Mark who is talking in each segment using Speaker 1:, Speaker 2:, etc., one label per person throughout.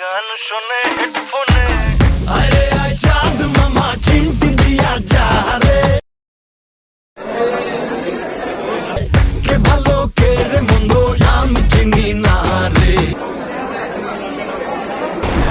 Speaker 1: গান শোনে হেডফোনে
Speaker 2: আরে আয় চাঁদ মামা চিমটি দিয়া যা রে। কে ভালো কে রে মন্দ আমি চিনি না রে।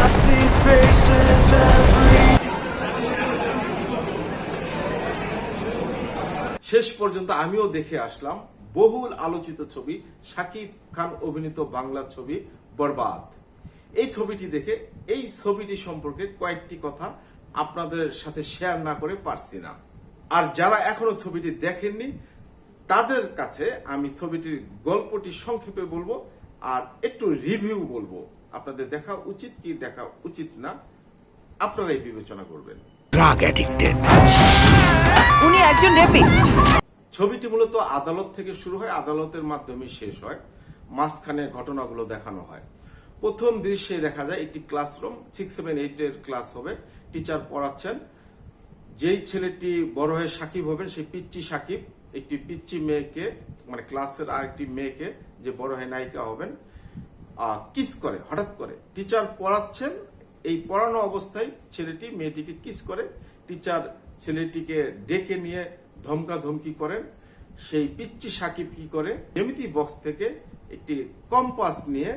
Speaker 2: I see faces every
Speaker 3: শেষ পর্যন্ত আমিও দেখে আসলাম বহুল আলোচিত ছবি শাকিব খান অভিনীত বাংলা ছবি বরবাদ। এই ছবিটি দেখে এই ছবিটি সম্পর্কে কয়েকটি কথা আপনাদের সাথে শেয়ার না করে পারছি না। আর যারা এখনও ছবিটি দেখেননি তাদের কাছে আমি ছবিটির গল্পটি সংক্ষেপে বলব আর একটু রিভিউ বলব। আপনাদের দেখা উচিত কি দেখা উচিত না আপনারাই বিবেচনা করবেন।
Speaker 4: উনি একজন রেপিস্ট
Speaker 3: ছবিটি মূলত আদালত থেকে শুরু হয় আদালতের মাধ্যমে শেষ হয় মাঝখানে ঘটনাগুলো দেখানো হয়। প্রথম দৃশ্যে দেখা যায় একটি ক্লাসরুম সিক্স সেভেন এইট এর ক্লাস হবে। টিচার পড়াচ্ছেন। যেই ছেলেটি বড় হয়ে সাকিব হবেন সেই পিচ্চি সাকিব, একটি পিচ্চি মেয়েকে মানে ক্লাসের আরেকটি মেয়েকে, যে বড় হয়ে নায়িকা হবেন কিস করে, হঠাৎ করে। টিচার পড়াচ্ছেন, এই পড়ানো অবস্থায় ছেলেটি মেয়েটিকে কিস করে। টিচার ছেলেটিকে ডেকে নিয়ে ধমকা ধমকি করেন। সেই পিচ্চি সাকিব কি করে? জ্যামিতি বক্স থেকে একটি কম্পাস নিয়ে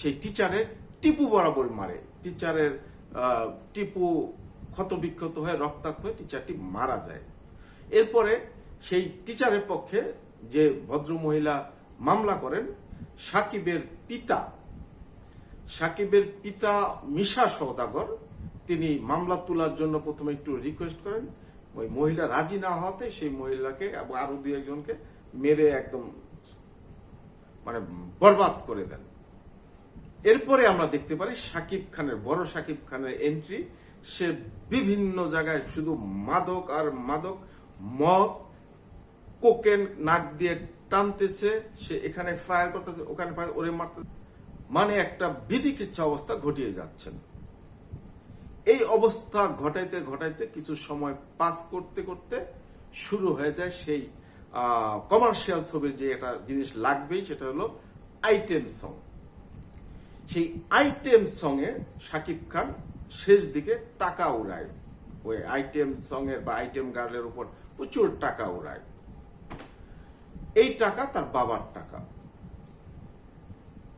Speaker 3: সেই টিচারের টিপু বরাবর মারে। টিচারের টিপু ক্ষত বিক্ষত হয়ে, রক্তাক্ত হয়ে টিচারটি মারা যায়। এরপরে সেই টিচারের পক্ষে যে ভদ্র মহিলা মামলা করেন, সাকিবের পিতা সাকিবের পিতা মিশা সওদাগর, তিনি মামলা তোলার জন্য প্রথমে একটু রিকোয়েস্ট করেন। ওই মহিলা রাজি না হওয়াতে সেই মহিলাকে আরও দুই একজনকে মেরে একদম মানে বরবাদ করে দেন। এরপরে আমরা দেখতে পারি সাকিব খানের, বড় সাকিব খানের এন্ট্রি সে বিভিন্ন জায়গায় শুধু মাদক আর মাদক, মদ, কোকেন নাক দিয়ে টানতেছে, সে এখানে ফায়ার করতেছে, ওখানে ফায়ার ওরে মারতেছে। মানে একটা বিধিকিচ্ছা অবস্থা ঘটিয়ে যাচ্ছেন। এই অবস্থা ঘটাইতে ঘটাইতে কিছু সময় পাস করতে করতে শুরু হয়ে যায় সেই কমার্শিয়াল ছবির যে একটা জিনিস লাগবেই, সেটা হলো আইটেম সং সেই আইটেম সঙ্গে শাকিব খান শেষ দিকে টাকা উড়ায়। ওই আইটেম সঙ্গের বা আইটেম গার্লের উপর প্রচুর টাকা উড়ায়। এই টাকা তার বাবার টাকা।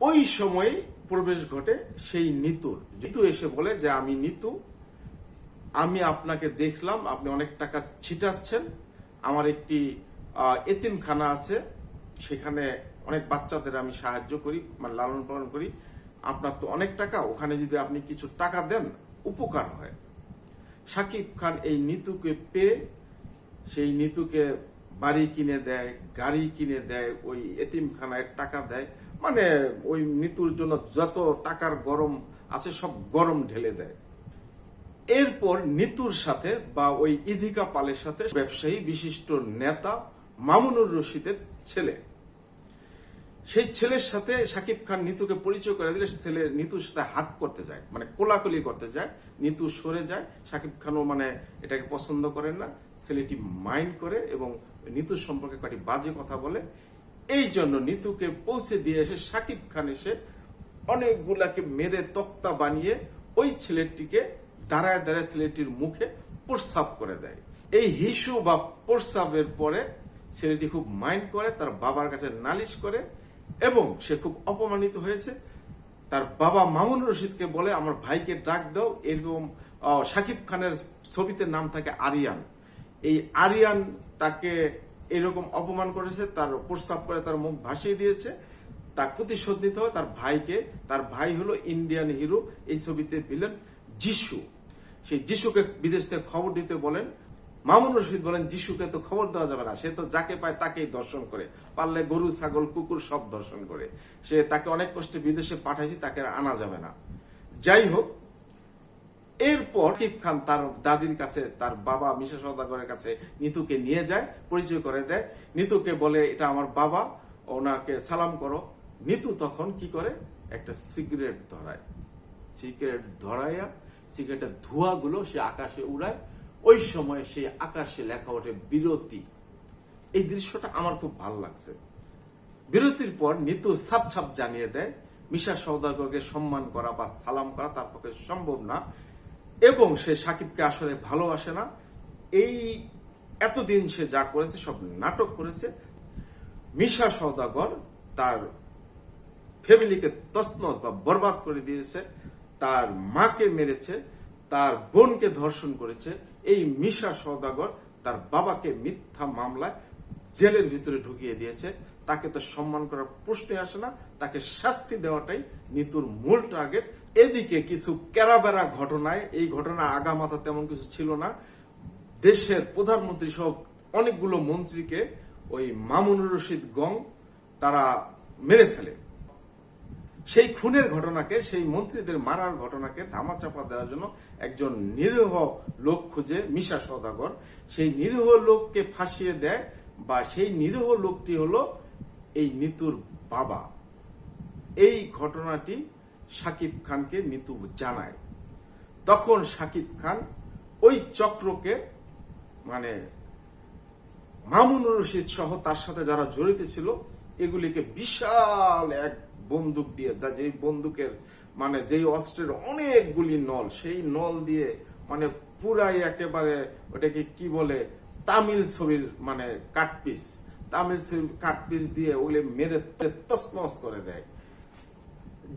Speaker 3: ওই সময় প্রবেশ ঘটে সেই নিতুর। নিতু এসে বলে যে, আমি নিতু, আমি আপনাকে দেখলাম, আপনি অনেক টাকা ছিটাচ্ছেন। আমার একটি এতিমখানা আছে। সেখানে অনেক বাচ্চাদের আমি সাহায্য করি মানে লালন পালন করি। আপনার তো অনেক টাকা, ওখানে যদি আপনি কিছু টাকা দেন, উপকার হয়। সাকিব খান এই নিতুকে পেয়ে, সেই নিতুকে বাড়ি কিনে দেয়, গাড়ি কিনে দেয়, ওই এতিমখানায় টাকা দেয়। মানে ওই নিতুর জন্য যত টাকার গরম আছে, সব গরম ঢেলে দেয়। এরপর নিতুর সাথে বা ওই ইধিকা পালের সাথে ব্যবসায়ী, বিশিষ্ট নেতা মামুনুর রশিদের ছেলে। সেই ছেলের সাথে সাকিব খান নিতুকে পরিচয় করে দিলে ছেলে নিতুর সাথে হাত করতে যায় মানে কোলাকুলি করতে যায়। নিতু সরে যায়, সাকিব খানও মানে এটাকে পছন্দ করেন না। ছেলেটি মাইন্ড করে এবং নিতুর সম্পর্কে কয়েকটি বাজে কথা বলে। এই জন্য নিতুকে পৌঁছে দিয়ে এসে সাকিব খান এসে অনেকগুলাকে মেরে তক্তা বানিয়ে ওই ছেলেটিকে দাঁড়ায় দাঁড়ায় ছেলেটির মুখে প্রস্রাব করে দেয়। এই হিসু বা প্রস্রাবের পরে ছেলেটি খুব মাইন্ড করে, তার বাবার কাছে নালিশ করে এবং সে খুব অপমানিত হয়েছে। তার বাবা মামুন রশিদকে বলে, আমার ভাইকে ডাক দাও। এরকম সাকিব খানের ছবিতে নাম থাকে আরিয়ান। এই আরিয়ান তাকে এরকম অপমান করেছে, তার প্রস্তাব করে তার মুখ ভাসিয়ে দিয়েছে। তার প্রতিশোধ নিতে হবে তার ভাইকে। তার ভাই হলো ইন্ডিয়ান হিরো, এই ছবিতে ভিলেন যিশু সেই যিশুকে বিদেশ থেকে খবর দিতে বলেন মামুন রশিদ বলেন, যিশুকে তো খবর দেওয়া যাবে না। সে তো যাকে পায় তাকেই দর্শন করে। পারলে গরু, ছাগল, কুকুর সব দর্শন করে। সে তাকে অনেক কষ্টে বিদেশে পাঠাইছি, তাকে আনা যাবে না। যাই হোক, এরপর কিপ খান তার দাদির কাছে, তার বাবা মিশা সদাগরের কাছে নিতুকে নিয়ে যায়, পরিচয় করে দেয়। নিতুকে বলে, এটা আমার বাবা, ওনাকে সালাম করো। নিতু তখন কি করে? একটা সিগারেট ধরায়। সিগারেট ধরাইয়া, সিগারেটের ধোঁয়াগুলো সে আকাশে উড়ায়। ওই সময় সেই আকাশে লেখা ওঠে বিরতি। এই দৃশ্যটা আমার খুব ভালো লাগছে। বিরতির পর নিতু সাপ ছাপ জানিয়ে দেয়, মিশা সৌদাগরকে সম্মান করা বা সালাম করা তার পক্ষে সম্ভব না এবং সে সাকিবকে আসলে ভালোবাসে না। এই এতদিন সে যা করেছে, সব নাটক করেছে। মিশা সৌদাগর তার ফ্যামিলিকে তসনস বা বরবাদ করে দিয়েছে, তার মাকে মেরেছে তার বোনকে ধর্ষণ করেছে। এই মিশা সৌদাগর তার বাবাকে মিথ্যা মামলায় জেলের ভিতরে ঢুকিয়ে দিয়েছে। তাকে তো সম্মান করার প্রশ্নে আসে না। তাকে শাস্তি দেওয়াটাই নিতুর মূল টার্গেট। এদিকে কিছু কেরাবেরা ঘটনায়, এই ঘটনা আগামাথা তেমন কিছু ছিল না। দেশের প্রধানমন্ত্রী সহ অনেকগুলো মন্ত্রীকে ওই মামুনুর রশিদ গং তারা মেরে ফেলে। সেই খুনের ঘটনাকে, সেই মন্ত্রীদের মারার ঘটনাকে ধামাচাপা দেওয়ার জন্য একজন নিরীহ লোক খুঁজে মিশা সদাগর সেই নিরীহ লোককে ফাঁসিয়ে দেয় বা সেই নিরীহ লোকটি হলো এই নিতুর বাবা। এই ঘটনাটি সাকিব খানকে নিতু জানায়। তখন সাকিব খান ওই চক্রকে মানে মামুনুর রশিদ সহ তার সাথে যারা জড়িত ছিল, এগুলিকে বিশাল এক বন্দুক দিয়ে, যা যেই বন্দুকের মানে যেই অস্ত্রের অনেকগুলি নল, সেই নল দিয়ে মানে পুরাই একেবারে ওটাকে কি বলে, তামিল ছবির মানে কাটপিস তামিল ছবির কাটপিস দিয়ে ওগুলি মেরে তসমস করে দেয়।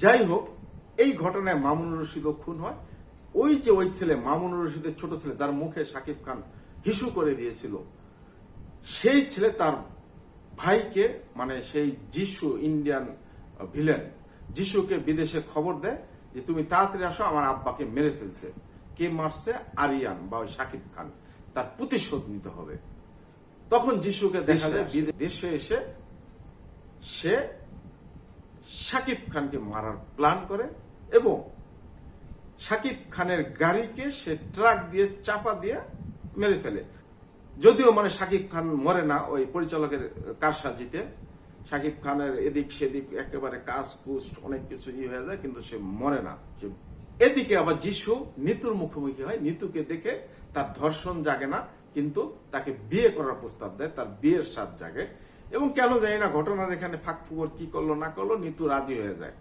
Speaker 3: যাই হোক, এই ঘটনায় মামুনুর রশিদও খুন হয়। ওই যে ওই ছেলে মামুনুর রশিদের ছোট ছেলে, যার মুখে সাকিব খান হিসু করে দিয়েছিল, সেই ছেলে তার ভাইকে মানে সেই যিশু, ইন্ডিয়ান ভিলেন যিশুকে বিদেশে খবর দেয় যে তুমি তাড়াতাড়ি আসো আমার আব্বাকে মেরে ফেলছে। কে মারছে? আরিয়ান বা ওই সাকিব খান। তার প্রতিশোধ নিতে হবে। তখন যিশুকে দেখা যায় দেশে এসে সে সাকিব খানকে মারার প্ল্যান করে এবং সাকিব খানের গাড়িকে সে ট্রাক দিয়ে চাপা দিয়ে মেরে ফেলে। যদিও মানে সাকিব খান মরে না ওই পরিচালকের কারসাজিতে। সাকিব খানের এদিক সেদিক একেবারে কাজ কুস্ট অনেক কিছু ই হয়ে যায়, কিন্তু সে মরে না। এদিকে আবার যিশু, নিতুর মুখোমুখি হয়। নিতুকে দেখে তার ধর্ষণ জাগে না, কিন্তু তাকে বিয়ে করার প্রস্তাব দেয়, তার বিয়ের স্বাদ জাগে। এবং কেন জানি না ঘটনার এখানে ফাঁক ফুকর কি করল, না করল, নিতু রাজি হয়ে যায়।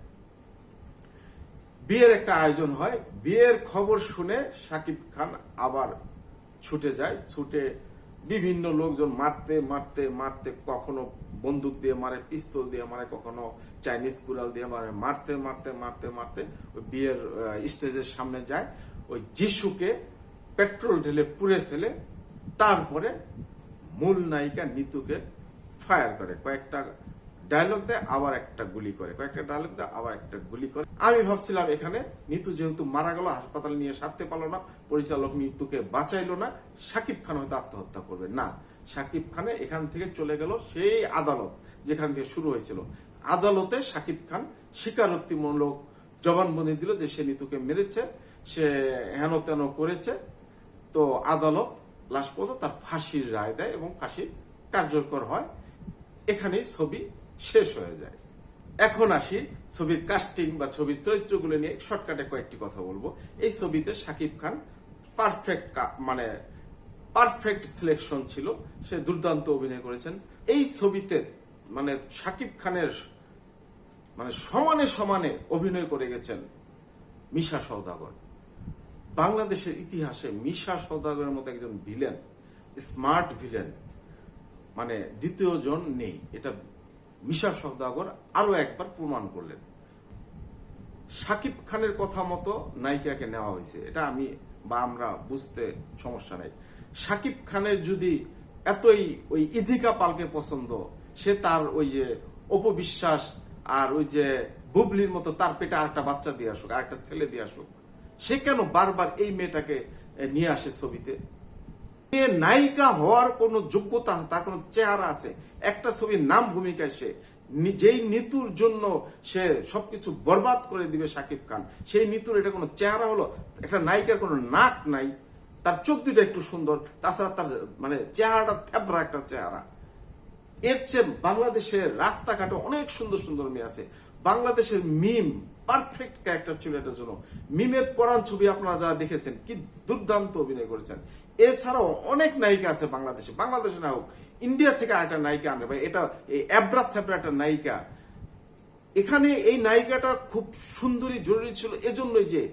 Speaker 3: বিয়ের একটা আয়োজন হয়। বিয়ের খবর শুনে সাকিব খান আবার ছুটে যায়। ছুটে বিভিন্ন লোকজন মারতে মারতে মারতে কখনো বন্দুক দিয়ে মারে, পিস্তল দিয়ে মারে, কখনো চাইনিজ কুড়াল দিয়ে মারে। মারতে মারতে মারতে মারতে ওই বিয়ের স্টেজের সামনে যায়, ওই যিশুকে পেট্রোল ঢেলে পুড়ে ফেলে, তারপরে মূল নায়িকা নিতুকে ফায়ার করে। কয়েকটা ডায়লগ দেয়, আবার একটা গুলি করে। কয়েকটা ডায়লগ দেয়, আবার একটা গুলি করে। আমি ভাবছিলাম এখানে, নিতু যেহেতু মারা গেল, হাসপাতাল নিয়ে সারতে পারল না, পরিচালক নিতুকে বাঁচাইলো না, সাকিব খান হয়তো আত্মহত্যা করবে। না, সাকিব খানে এখান থেকে চলে গেল সেই আদালত যেখান থেকে শুরু হয়েছিল। আদালতে সাকিব খান স্বীকারোক্তিমূলক জবানবন্দি দিল যে সে নিতুকে মেরেছে, সে হেন তেন করেছে। তো আদালত লাশ পর্যন্ত তার ফাঁসির রায় দেয় এবং ফাঁসি কার্যকর হয়। এখানেই ছবি শেষ হয়ে যায়। এখন আসি ছবির কাস্টিং বা ছবির চরিত্রগুলো নিয়ে শর্টকাটে কয়েকটি কথা বলব। এই ছবিতে শাকিব খান পারফেক্ট মানে পারফেক্ট সিলেকশন ছিল। সে দুর্দান্ত অভিনয় করেছেন। এই ছবিতে মানে শাকিব খানের মানে সমানে সমানে অভিনয় করে গেছেন মিশা সৌদাগর বাংলাদেশের ইতিহাসে মিশা সৌদাগরের মতো একজন ভিলেন স্মার্ট ভিলেন মানে দ্বিতীয় জন নেই। এটা মিশা সৌদাগর আরও একবার প্রমাণ করলেন। সাকিব খানের কথা মতো নায়িকাকে নেওয়া হয়েছে। এটা আমি বা আমরা বুঝতে সমস্যা নাই। সাকিব খানের যদি এতই ওই ইধিকা পালকে পছন্দ, সে তার ওই যে অপবিশ্বাস আর ওই যে বুবলির মতো তার পেটে আরেকটা বাচ্চা দিয়ে আসুক, আরেকটা ছেলে দিয়ে আসুক, সে কেন বারবার এই মেয়েটাকে নিয়ে আসে ছবিতে? নায়িকা হওয়ার কোনো যোগ্যতা আছে, তার কোনো চেহারা আছে একটা ছবির নাম ভূমিকায় সে নিজেই নিতুর জন্য সে সবকিছু বরবাদ করে দিবে সাকিব খান। সেই নিতুর এটা কোনো চেহারা হলো, একটা নায়িকার কোনো নাক নাই, তার চোখ দুটো একটু সুন্দর, তাছাড়া তার মানে চেহারাটা থ্যাবরা একটা চেহারা। এর চেয়ে বাংলাদেশের রাস্তাঘাটে অনেক সুন্দর সুন্দর মেয়ে আছে। বাংলাদেশের মিম, পারফেক্ট ক্যারেক্টার ছিল এটার জন্য। মিমের পরাণ ছবি আপনারা যারা দেখেছেন, কি দুর্দান্ত অভিনয় করেছেন। এছাড়াও অনেক নায়িকা আছে বাংলাদেশে। বাংলাদেশে না হোক ইন্ডিয়া থেকে আরেকটা নায়িকা আনবে। ভাই এটা, এই অ্যাব্রা থ্যাবরা একটা নায়িকা। এখানে এই নায়িকাটা খুব সুন্দরী, জরুরি ছিল। এজন্যই যে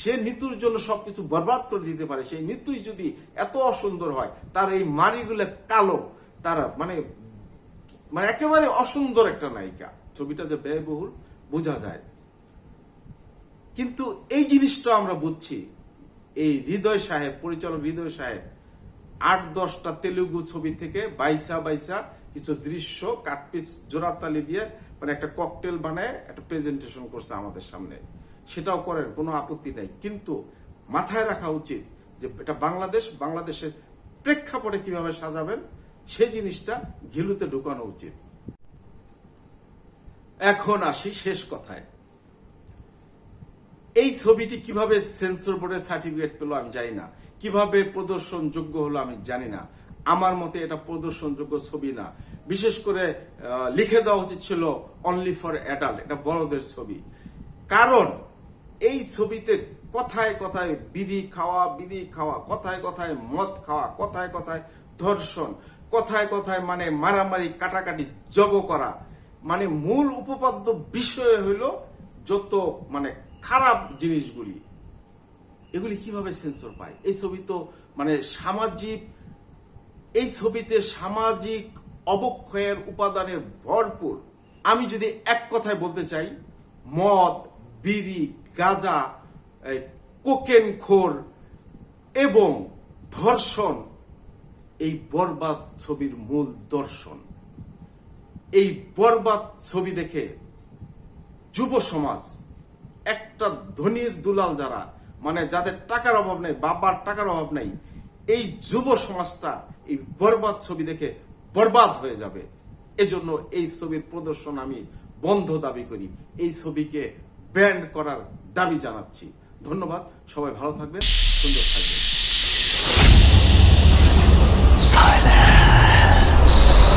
Speaker 3: সে নিতুর জন্য সবকিছু বরবাদ করে দিতে পারে। সেই নিতুই যদি এত অসুন্দর হয়, তার এই মারিগুলো কালো, তারা মানে মানে একেবারে অসুন্দর একটা নায়িকা। ছবিটা যে ব্যয়বহুল, বোঝা যায়। কিন্তু এই জিনিসটা আমরা বুঝছি, এই হৃদয় সাহেব, পরিচালক হৃদয় সাহেব আট, দশটা তেলুগু ছবি থেকে বাইসা বাইসা কিছু দৃশ্য কাটপিস জোড়াতালি দিয়ে মানে একটা ককটেল বানায়, একটা প্রেজেন্টেশন করছে আমাদের সামনে। সেটাও করেন, কোনো আপত্তি নাই। কিন্তু মাথায় রাখা উচিত যে এটা বাংলাদেশ, বাংলাদেশের প্রেক্ষাপটে কীভাবে সাজাবেন, সেই জিনিসটা ঘিলুতে ঢুকানো উচিত। এখন আসি শেষ কথায়। এই ছবিটি কীভাবে সেন্সর বোর্ডের সার্টিফিকেট পেল আমি জানি না। কীভাবে প্রদর্শন যোগ্য হলো আমি জানি না। আমার মতে এটা প্রদর্শনযোগ্য ছবি না। বিশেষ করে লিখে দেওয়া উচিত ছিল অনলি ফর অ্যাডাল্ট এটা বড়দের ছবি। কারণ এই ছবিতে কথায় কথায় বিধি খাওয়া বিধি খাওয়া, কথায় কথায় মদ খাওয়া, কথায় কথায় ধর্ষণ, কথায় কথায় মানে মারামারি, কাটাকাটি জব করা মানে মূল উপপাদ্য বিষয় হইল যত মানে খারাপ জিনিসগুলি। এগুলি কীভাবে সেন্সর পায়? এই ছবি তো মানে সামাজিক, এই ছবিতে সামাজিক অবক্ষয়ের উপাদানের ভরপুর। আমি যদি এক কথায় বলতে চাই, মদ, বিড়ি, গাঁজা কোকেন খোর এবং ধর্ষণ, এই বরবাদ ছবির মূল দর্শন। এই বরবাদ ছবি দেখে যুব সমাজ, একটা ধনীর দুলাল যারা মানে যাদের টাকার অভাব নেই, বাবার টাকার অভাব নেই, এই যুব সমাজটা এই বরবাদ ছবি দেখে বরবাদ হয়ে যাবে। এজন্য এই ছবির প্রদর্শন আমি বন্ধ দাবি করি। এই ছবিকে ব্যান্ড করার দাবি জানাচ্ছি। ধন্যবাদ, সবাই ভালো থাকবেন, সুন্দর থাকবেন।